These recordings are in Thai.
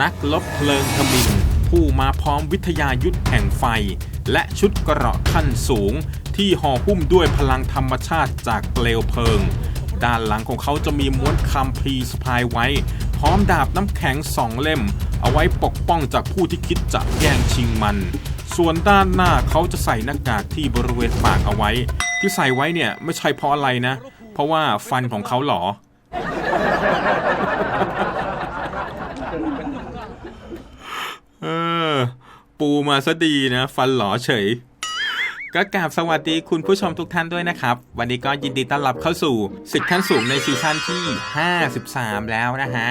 นักลบเพลิงทมินผู้มาพร้อมวิทยายุทธแห่งไฟ และชุดเกราะขั้นสูง ที่ห่อหุ้มด้วยพลังธรรมชาติจากเปลวเพลิง ด้านหลังของเขาจะมีม้วนคำพีสะพายไว้ พร้อมดาบน้ำแข็งสองเล่ม เอาไว้ปกป้องจากผู้ที่คิดจะแย่งชิงมัน ส่วนด้านหน้าเขาจะใส่หน้ากากที่บริเวณปากเอาไว้ ที่ใส่ไว้เนี่ยไม่ใช่เพราะอะไรนะ เพราะว่าฟันของเขาหรอ เออ ปูมาซะดีนะ ฟันหลอเฉย ก็กราบสวัสดีคุณผู้ชมทุกท่านด้วยนะครับ วันนี้ก็ยินดีต้อนรับเข้าสู่สิทธิ์ขั้นสูงในซีซั่นที่ 53 แล้วนะฮะ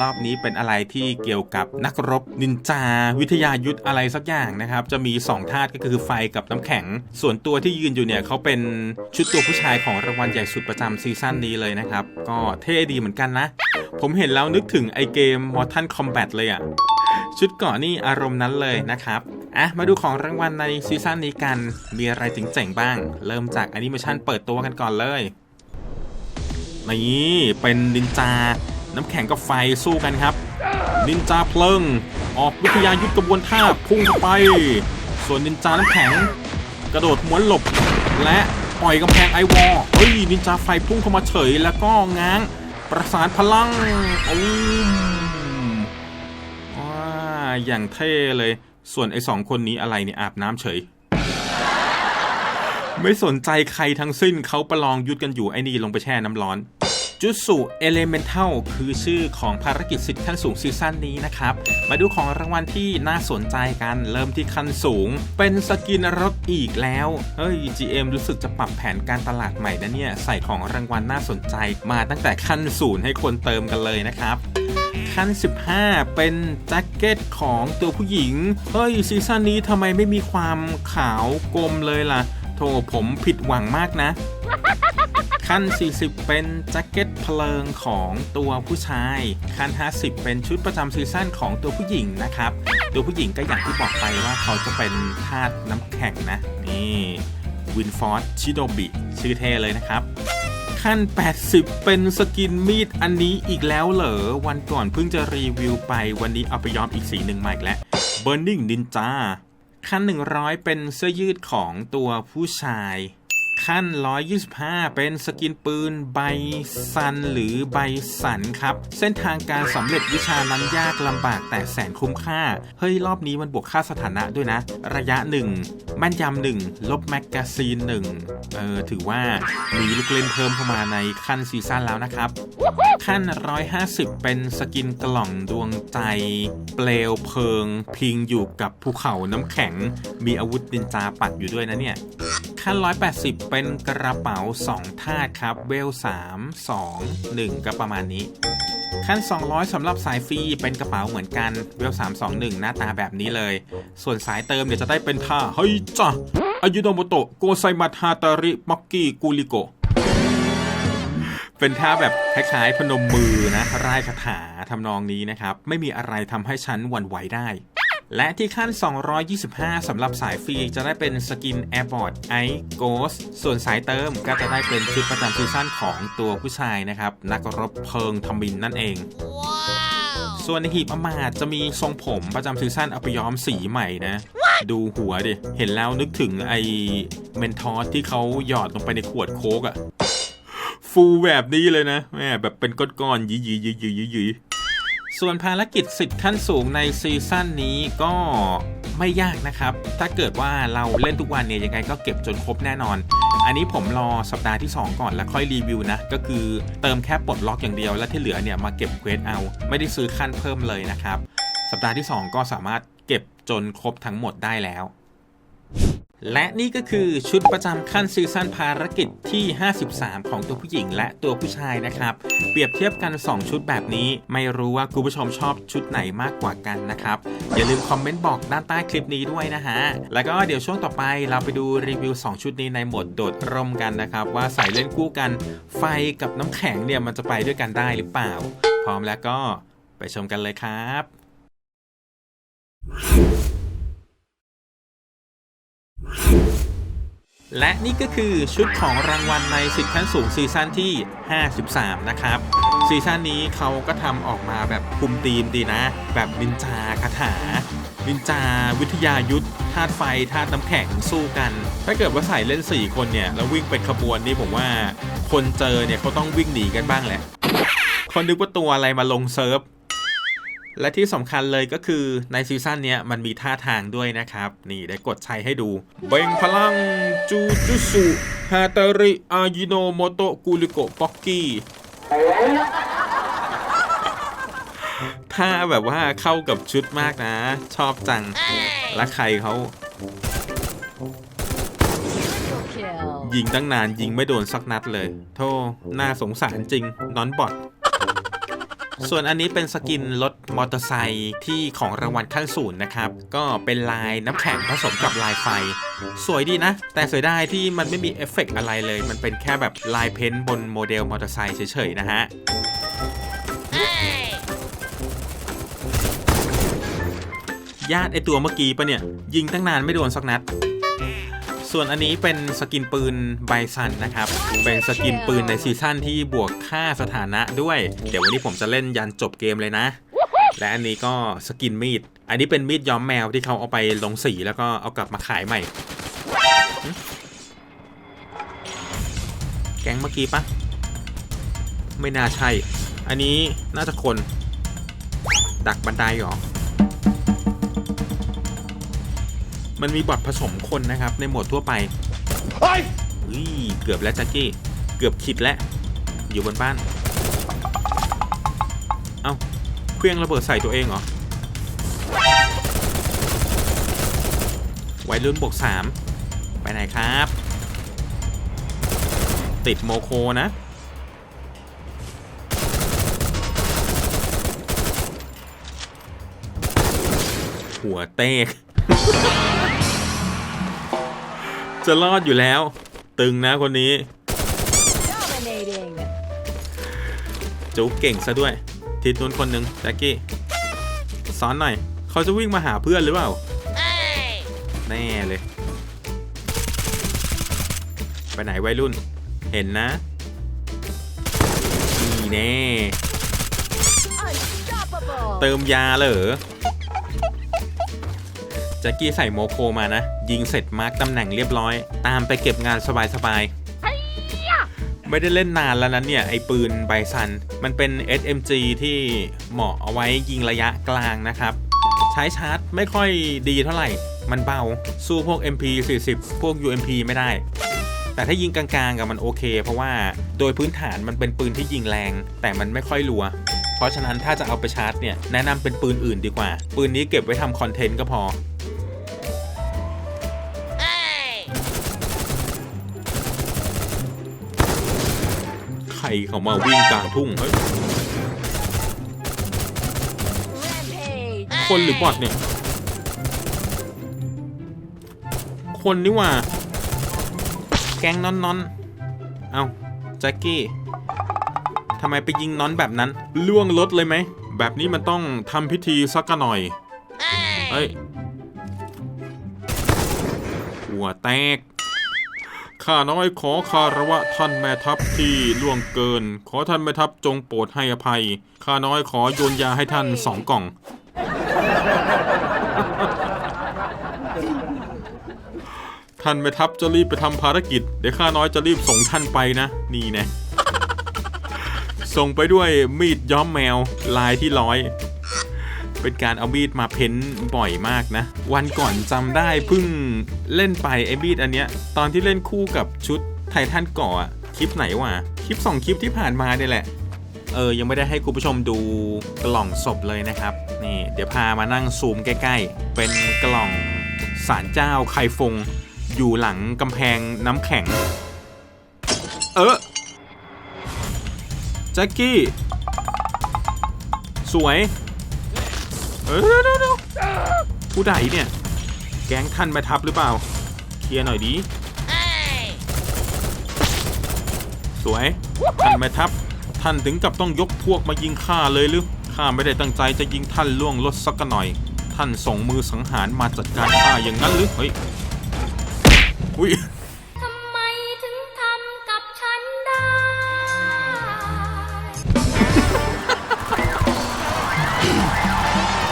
รอบนี้เป็นอะไรที่เกี่ยวกับนักรบนินจา วิทยายุทธอะไรสักอย่างนะครับ จะมี 2 ธาตุก็คือไฟกับน้ำแข็ง ส่วนตัวที่ยืนอยู่เนี่ยเขาเป็นชุดตัวผู้ชายของรางวัลใหญ่สุดประจำซีซั่นนี้เลยนะครับ ก็เท่ดีเหมือนกันนะ ผมเห็นแล้วนึกถึงไอเกม Mortal Kombat เลยอะชุดเกาะนี่อารมณ์นั้นเลยนะครับอะมาดูของรางวัลในซีซั่นนี้กัน มีอะไรเจ๋งๆบ้าง เริ่มจากแอนิเมชันเปิดตัวกันก่อนเลย นี่เป็นนินจา น้ำแข็งกับไฟสู้กันครับ นินจาเพลิง ออกวิทยายุทธกระบวนท่าพุ่งเข้าไป ส่วนนินจาน้ำแข็ง กระโดดม้วนหลบ และปล่อยกำแพงไอวอลเฮ้ยนินจาไฟพุ่งเข้ามาเฉยแล้วก็ง้างประสานพลังโอืมว้าอย่างเท่เลย ส่วนไอสองคนนี้อะไรเนี่ยอาบน้ำเฉย ไม่สนใจใครทั้งสิ้นเขาประลองยุดกันอยู่ไอ้นี่ลงไปแช่น้ำร้อน จุสุเอเลเมนทัลคือชื่อของภารกิจสิทธิ์ขั้นสูงซีซั่นนี้นะครับ มาดูของรางวัลที่น่าสนใจกันเริ่มที่ขั้นสูง เป็นสกินรถอีกแล้ว เฮ้ย GM รู้สึกจะปรับแผนการตลาดใหม่นะเนี่ย ใส่ของรางวัลน่าสนใจมาตั้งแต่ขั้นศูนย์ให้คนเติมกันเลยนะครับขั้น 15 เป็นแจ็คเก็ตของตัวผู้หญิง เฮ้ยซีซั่นนี้ทำไมไม่มีความขาวกลมเลยล่ะโธ่ผมผิดหวังมากนะ ขั้น 40 เป็นแจ็คเก็ตเพลิงของตัวผู้ชาย ขั้น 50 เป็นชุดประจำซีซั่นของตัวผู้หญิงนะครับ ตัวผู้หญิงก็อย่างที่บอกไปว่าเขาจะเป็นธาตุน้ำแข็งนะ นี่วินฟอร์ดชิโดบิชื่อเท่เลยนะครับ ขั้น 80 เป็นสกินมีดอันนี้อีกแล้วเหรอ วันก่อนเพิ่งจะรีวิวไปวันนี้เอาไปย้อมอีกสีหนึ่งมาอีกแล้ว Burning Ninja ขั้น 100 เป็นเสื้อยืดของตัวผู้ชาย ขั้น 125 เป็นสกินปืนใบซันหรือใบสันครับ เส้นทางการสำเร็จวิชานั้นยากลำบากแต่แสนคุ้มค่า เฮ้ย รอบนี้มันบวกค่าสถานะด้วยนะ ระยะ 1 แม่นยำหนึ่งลบแมกกาซีน1เออ ถือว่ามีลูกเล่นเพิ่มเข้ามาในขั้นซีซั่นแล้วนะครับ ขั้น 150 เป็นสกินกล่องดวงใจ เปลวเพลิง พิงอยู่กับภูเขาน้ำแข็ง มีอาวุธนินจาปักอยู่ด้วยนะเนี่ย ขั้น 180เป็นกระเป๋า 2 ธาตุครับ เวล 3 2 1 ก็ประมาณนี้ ขั้น 200สำหรับสายฟรีเป็นกระเป๋าเหมือนกัน เวล 3 2 1 หน้าตาแบบนี้เลย ส่วนสายเติมเดี๋ยวจะได้เป็นท่าเฮ้ยจ้ะอายุโนโมโตะโกไซมาทาตาริม็อกกี้กูริโกเป็นท่าแบบคล้ายๆพนมมือนะร่ายคาถาทำนองนี้นะครับ ไม่มีอะไรทำให้ฉันหวั่นไหวได้ และที่ขั้น 225 สำหรับสายฟรีจะได้เป็นสกิน Airboard Ice Ghost ส่วนสายเติมก็จะได้เป็นชุดประจำซีซั่นของตัวผู้ชายนะครับ นักรบเพลิงทมินนั่นเอง ส่วนในหีบอมาตย์จะมีทรงผมประจำซีซั่นเอาไปย้อมสีใหม่นะ ดูหัวดิ เห็นแล้วนึกถึงไอเมนทอสที่เขาหยอดลงไปในขวดโค้กอะฟูแบบนี้เลยนะแม่แบบเป็นก้อนๆยีๆยีๆๆๆ ส่วนภารกิจสิทธิ์ขั้นสูงในซีซั่นนี้ก็ไม่ยากนะครับ ถ้าเกิดว่าเราเล่นทุกวันเนี่ยยังไงก็เก็บจนครบแน่นอน อันนี้ผมรอสัปดาห์ที่ 2 ก่อนแล้วค่อยรีวิวนะ ก็คือเติมแค่ปลดล็อกอย่างเดียว และที่เหลือเนี่ยมาเก็บเควสเอา ไม่ได้ซื้อขั้นเพิ่มเลยนะครับ สัปดาห์ที่ 2 ก็สามารถเก็บจนครบทั้งหมดได้แล้ว และนี่ก็คือชุดประจำขั้นซีซั่นภารกิจที่ 53 ของตัวผู้หญิงและตัวผู้ชายนะครับ เปรียบเทียบกัน 2 ชุดแบบนี้ ไม่รู้ว่าคุณผู้ชมชอบชุดไหนมากกว่ากันนะครับ อย่าลืมคอมเมนต์บอกด้านใต้คลิปนี้ด้วยนะฮะ แล้วก็เดี๋ยวช่วงต่อไปเราไปดูรีวิว 2 ชุดนี้ในหมดโดดร่มกันนะครับ ว่าใส่เล่นคู่กัน ไฟกับน้ำแข็งเนี่ยมันจะไปด้วยกันได้หรือเปล่า พร้อมแล้วก็ไปชมกันเลยครับ และนี่ก็คือชุดของรางวัลในสิทธิ์ขั้นสูงซีซั่นที่ 53 นะครับซีซั่นนี้เขาก็ทำออกมาแบบคุมธีมดีนะ แบบนินจาคาถา นินจาวิทยายุทธธาตุไฟธาตุน้ำแข็งสู้กัน ถ้าเกิดว่าใส่เล่น 4 คนเนี่ย แล้ววิ่งเป็นขบวนนี่ผมว่าคนเจอเนี่ยเขาต้องวิ่งหนีกันบ้างแหละคนนึกว่าตัวอะไรมาลงเซิร์ฟ และที่สำคัญเลยก็คือในซีซั่นนี้มันมีท่าทางด้วยนะครับ นี่ได้กดใช้ให้ดูเบ่งพลังจูจุสุฮาตาริอายิโนโมโตะกุริโกะป๊อกกี้ท่าแบบว่าเข้ากับชุดมากนะ ชอบจัง และใครเขายิงตั้งนานยิงไม่โดนสักนัดเลยโธ่น่าสงสารจริง นอนบอท ส่วนอันนี้เป็นสกินรถมอเตอร์ไซค์ที่ของรางวัลขั้นศูนย์นะครับ ก็เป็นลายน้ำแข็งผสมกับลายไฟ สวยดีนะ แต่เสียดายที่มันไม่มีเอฟเฟกต์อะไรเลย มันเป็นแค่แบบลายเพ้นท์บนโมเดลมอเตอร์ไซค์เฉยๆนะฮะญาติไอตัวเมื่อกี้ปะเนี่ย ยิงตั้งนานไม่โดนสักนัด ส่วนอันนี้เป็นสกินปืนไบซันนะครับ เป็นสกินปืนในซีซั่นที่บวกค่าสถานะด้วย เดี๋ยววันนี้ผมจะเล่นยันจบเกมเลยนะ และอันนี้ก็สกินมีด อันนี้เป็นมีดย้อมแมวที่เขาเอาไปลงสีแล้วก็เอากลับมาขายใหม่หึแก๊งเมื่อกี้ปะไม่น่าใช่ อันนี้น่าจะคน ดักบันไดเหรอ มันมีบอทผสมคนนะครับ ในโหมดทั่วไปอุ้ยเกือบแล้วแจ็คกี้ เกือบคิดแล้ว อยู่บนบ้าน เอ้าเครื่องระเบิดใส่ตัวเองเหรอวัยรุ่นบวกสามไปไหนครับ ติดโมโคนะ หัวเตก จะรอดอยู่แล้ว ตึงนะคนนี้ Dominating. จุกเก่งซะด้วยทีนู้นคนหนึ่งแจ็คกี้สอนหน่อย เขาจะวิ่งมาหาเพื่อนหรือเปล่าแน่เลย ไปไหนวัยรุ่น เห็นนะนี่แน่ Unstoppable. เติมยาเหรอแจ็คกี้ใส่โมโคมานะ ยิงเสร็จมาร์กตำแหน่งเรียบร้อย ตามไปเก็บงานสบายๆ ไม่ได้เล่นนานแล้วนั้นเนี่ย ไอปืนไบซัน มันเป็น SMG ที่เหมาะเอาไว้ยิงระยะกลางนะครับ ใช้ชาร์จไม่ค่อยดีเท่าไหร่ มันเบา สู้พวก MP40 พวก UMP ไม่ได้ แต่ถ้ายิงกลางๆกับมันโอเค เพราะว่าโดยพื้นฐานมันเป็นปืนที่ยิงแรง แต่มันไม่ค่อยรัวเพราะฉะนั้นถ้าจะเอาไปชาร์จเนี่ย แนะนำเป็นปืนอื่นดีกว่า ปืนนี้เก็บไว้ทำคอนเทนต์ก็พอ รเขามาวิ่งกลางทุ่งเฮ้ยคนหรือบอทเนี่ย คนนี่ว่า แก๊งนอนนอนเอาแจ็คกี้ทำไมไปยิงนอนแบบนั้น ล่วงรถเลยไหม แบบนี้มันต้องทำพิธีสักหน่อย เฮ้ยหัวแตก ข้าน้อยขอคารวะท่านแม่ทัพที่ล่วงเกิน ขอท่านแม่ทัพจงโปรดให้อภัย ข้าน้อยขอโยนยาให้ท่านสองกล่อง ท่านแม่ทัพจะรีบไปทำภารกิจ เดี๋ยวข้าน้อยจะรีบส่งท่านไปนะ นี่นะ ส่งไปด้วยมีดย้อมแมวลายที่ร้อย เป็นการเอามีดมาเพ้นบ่อยมากนะ วันก่อนจำได้เพิ่งเล่นไปไอ้มีดอันเนี้ยตอนที่เล่นคู่กับชุดไททันก่ออะคลิปไหนวะคลิป 2 คลิปที่ผ่านมาเนี่ยแหละเออยังไม่ได้ให้คุณผู้ชมดูกล่องศพเลยนะครับนี่เดี๋ยวพามานั่งซูมใกล้ๆ เป็นกล่องสารเจ้าไคฟง อยู่หลังกำแพงน้ำแข็ง เออแจ็คกี้ สวย เออเดี๋ยวเดี๋ยวผู้ใดเนี่ย แก๊งท่านมาทับหรือเปล่า เคลียร์หน่อยดี สวย ท่านม่ทัพท่านถึงกับต้องยกพวกมายิงข้าเลยหรือ ข้าไม่ได้ตั้งใจจะยิงท่านล่วงรถสักหน่อย ท่านส่งมือสังหารมาจัดการข้าอย่างนั้นหรือ เฮ้ย อุ้ย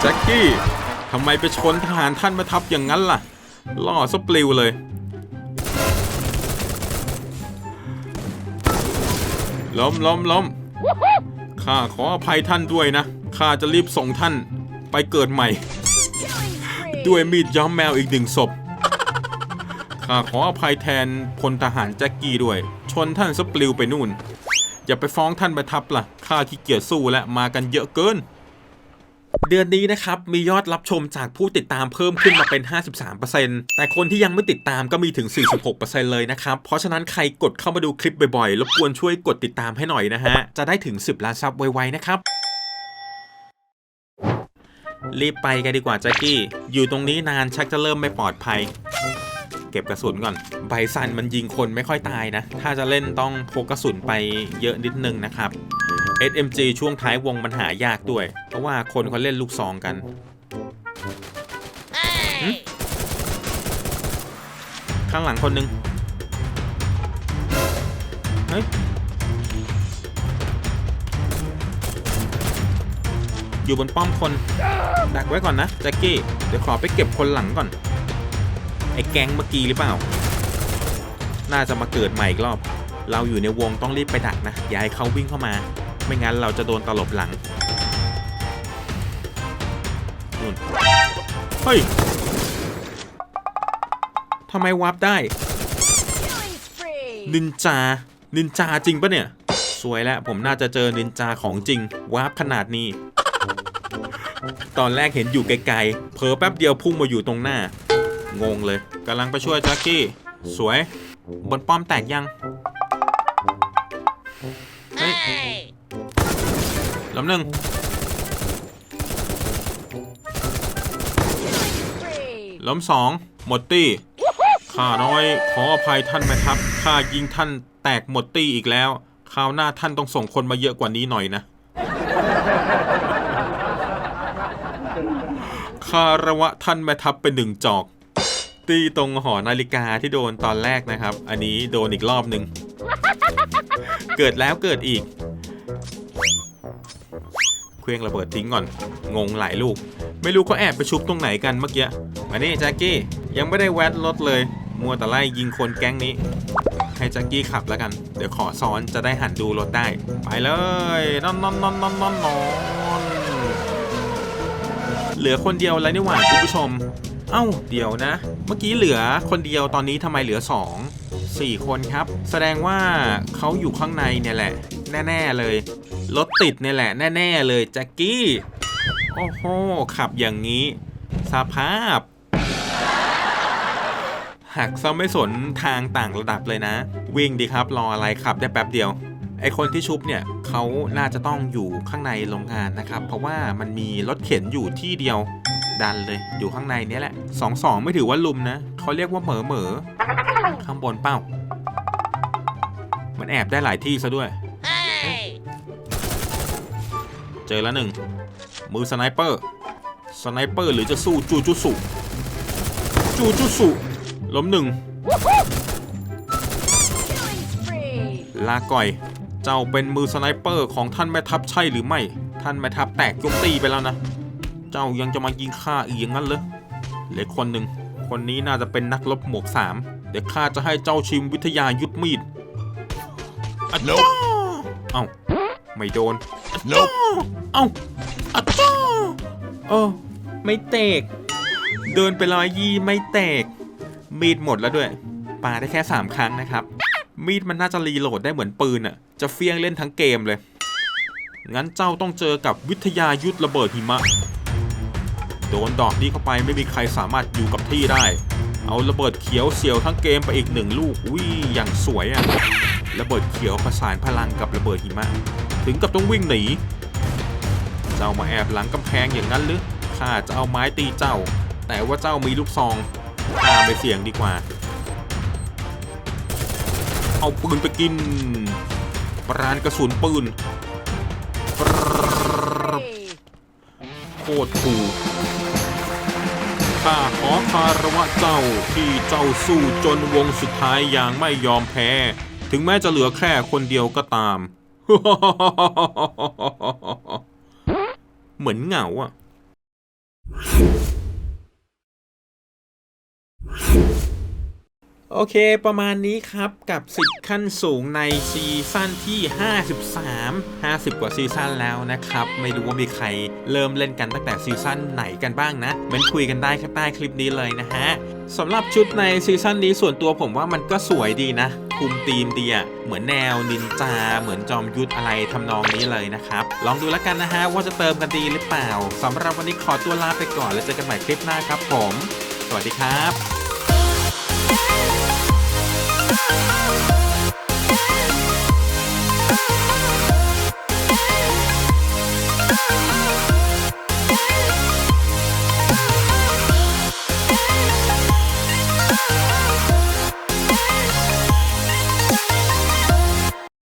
แจ็คกี้ทำไมไปชนทหารท่านมาทับอย่างนั้นล่ะ ล่อสปลิวเลย ล้มล้มล้มข้าขออภัยท่านด้วยนะ ข้าจะรีบส่งท่านไปเกิดใหม่ ด้วยมีดย้อมแมวอีกหนึ่งศพ ข้าขออภัยแทนพลทหารแจ็คกี้ด้วย ชนท่านสปลิวไปนู่น อย่าไปฟ้องท่านไปทับล่ะ ข้าขี้เกียจสู้และมากันเยอะเกิน เดือนนี้นะครับมียอดรับชมจากผู้ติดตามเพิ่มขึ้นมาเป็น 53%แต่คนที่ยังไม่ติดตามก็มีถึง 46%เลยนะครับ เพราะฉะนั้นใครกดเข้ามาดูคลิปบ่อยๆ รบกวนช่วยกดติดตามให้หน่อยนะฮะ จะได้ถึง 10 ล้านซับไวๆนะครับรีบไปกันดีกว่าแจ็คกี้ อยู่ตรงนี้นานชักจะเริ่มไม่ปลอดภัย เก็บกระสุนก่อน ไบซันมันยิงคนไม่ค่อยตายนะ ถ้าจะเล่นต้องพกกระสุนไปเยอะนิดนึงนะครับ SMG ช่วงท้ายวงมันหายากด้วย เพราะว่าคนเขาเล่นลูกซองกัน Hey. ข้างหลังคนหนึ่งเฮ้ย อยู่บนป้อมคน ดักไว้ก่อนนะแจ็คกี้ เดี๋ยวขอไปเก็บคนหลังก่อน ไอ้แก๊งเมื่อกี้หรือเปล่า น่าจะมาเกิดใหม่อีกรอบ เราอยู่ในวงต้องรีบไปดักนะ อย่าให้เขาวิ่งเข้ามา ไม่งั้นเราจะโดนตลบหลังนู่นเฮ้ยทำไมวาร์ปได้นินจา นินจาจริงปะเนี่ย สวยแล้วผมน่าจะเจอนินจาของจริง วาร์ปขนาดนี้ ตอนแรกเห็นอยู่ไกลๆ เผลอแป๊บเดียวพุ่งมาอยู่ตรงหน้า งงเลยกำลังไปช่วยแจ็คกี้ สวย บนป้อมแตกยัง ลำหนึ่งล้มสองหมดตี้ข้าน้อยขออภัยท่านไหมครับข้ายิงท่านแตกหมดตี้อีกแล้วคราวหน้าท่านต้องส่งคนมาเยอะกว่านี้หน่อยนะคาระวะท่านแม่ทัพเป็นหนึ่งจอก ตีตรงหอนาฬิกาที่โดนตอนแรกนะครับ อันนี้โดนอีกรอบหนึ่ง เกิดแล้วเกิดอีกเครื่องระเบิดทิ้งก่อน งงหลายลูก ไม่รู้เขาแอบไปชุบตรงไหนกันเมื่อกี้ มานี่แจ็คกี้ยังไม่ได้แวะรถเลย มัวแต่ไล่ยิงคนแก๊งนี้ ให้แจ็คกี้ขับแล้วกัน เดี๋ยวขอซ้อนจะได้หันดูรถได้ ไปเลยนอนนอนนอนนอนนอนนอนเหลือคนเดียวแล้วนี่หว่าคุณผู้ชม เอ้าเดี๋ยวนะ เมื่อกี้เหลือคนเดียวตอนนี้ทำไมเหลือสอง สี่คนครับ แสดงว่าเขาอยู่ข้างในเนี่ยแหละ แน่ ๆ เลย รถติดเนี่ยแหละ แน่ ๆ เลยแจ็คกี้ โอ้โห ขับอย่างนี้ สภาพ หักซะไม่สนทางต่างระดับเลยนะ วิ่งดีครับ รออะไรขับได้แป๊บเดียวไอคนที่ชุบเนี่ยเขาน่าจะต้องอยู่ข้างในโรงงานนะครับ เพราะว่ามันมีรถเข็นอยู่ที่เดียว ดันเลยอยู่ข้างในนี้แหละสองสองไม่ถือว่าลุมนะเขาเรียกว่าเหมอเหมอข้างบนเป้า มันแอบได้หลายที่ซะด้วย Hey. เจอแล้วหนึ่งมือสไนเปอร์สไนเปอร์หรือจะสู้จูจุสุจูจุสุล้มหนึ่งลาก่อย เจ้าเป็นมือสไนเปอร์ของท่านแม่ทัพใช่หรือไม่ ท่านแม่ทัพแตกยกตีไปแล้วนะ เจ้ายังจะมายิงข้าอีกอย่างนั้นเหรอเหลือคนหนึ่ง คนนี้น่าจะเป็นนักรบหมวกสามเดี๋ยวข้าจะให้เจ้าชิมวิทยายุทธมีดอะจ้าเอ้าไม่โดน Nope. เอ้าอะจ้าเออไม่แตก เดินไปร้อยยี่ไม่แตก มีดหมดแล้วด้วยปาได้แค่3ครั้งนะครับ มีดมันน่าจะรีโหลดได้เหมือนปืนอะ จะเฟี้ยงเล่นทั้งเกมเลย งั้นเจ้าต้องเจอกับวิทยายุทธระเบิดหิมะ โดนดอกนี้เข้าไปไม่มีใครสามารถอยู่กับที่ได้ เอาระเบิดเขียวเสียวทั้งเกมไปอีกหนึ่งลูกวิอย่างสวยอะระเบิดเขียวประสานพลังกับระเบิดหิมะ ถึงกับต้องวิ่งหนี เจ้ามาแอบหลังกำแพงอย่างนั้นหรือข้าจะเอาไม้ตีเจ้า แต่ว่าเจ้ามีลูกซองข้าไปเสี่ยงดีกว่า เอาปืนไปกิน ปรานกระสุนปืน Spree. โคตรถูก ข้าขอคารวะเจ้าที่เจ้าสู้จนวงสุดท้ายอย่างไม่ยอมแพ้ ถึงแม้จะเหลือแค่คนเดียวก็ตาม เหมือนเหงาอะ โอเค ประมาณนี้ครับกับสิทธิ์ขั้นสูงในซีซั่นที่ 53 50 กว่าซีซั่นแล้วนะครับ ไม่รู้ว่ามีใครเริ่มเล่นกันตั้งแต่ซีซั่นไหนกันบ้างนะม้นคุยกันได้ข้างใต้คลิปนี้เลยนะฮะสำหรับชุดในซีซั่นนี้ส่วนตัวผมว่ามันก็สวยดีนะ คุมธีมดีอะเหมือนแนวนินจา เหมือนจอมยุทธอะไรทำนองนี้เลยนะครับ ลองดูแล้วกันนะฮะว่าจะเติมกันดีหรือเปล่าสำหรับวันนี้ขอตัวลาไปก่อนแล้วเจอกันใหม่คลิปหน้าครับผม สวัสดีครับ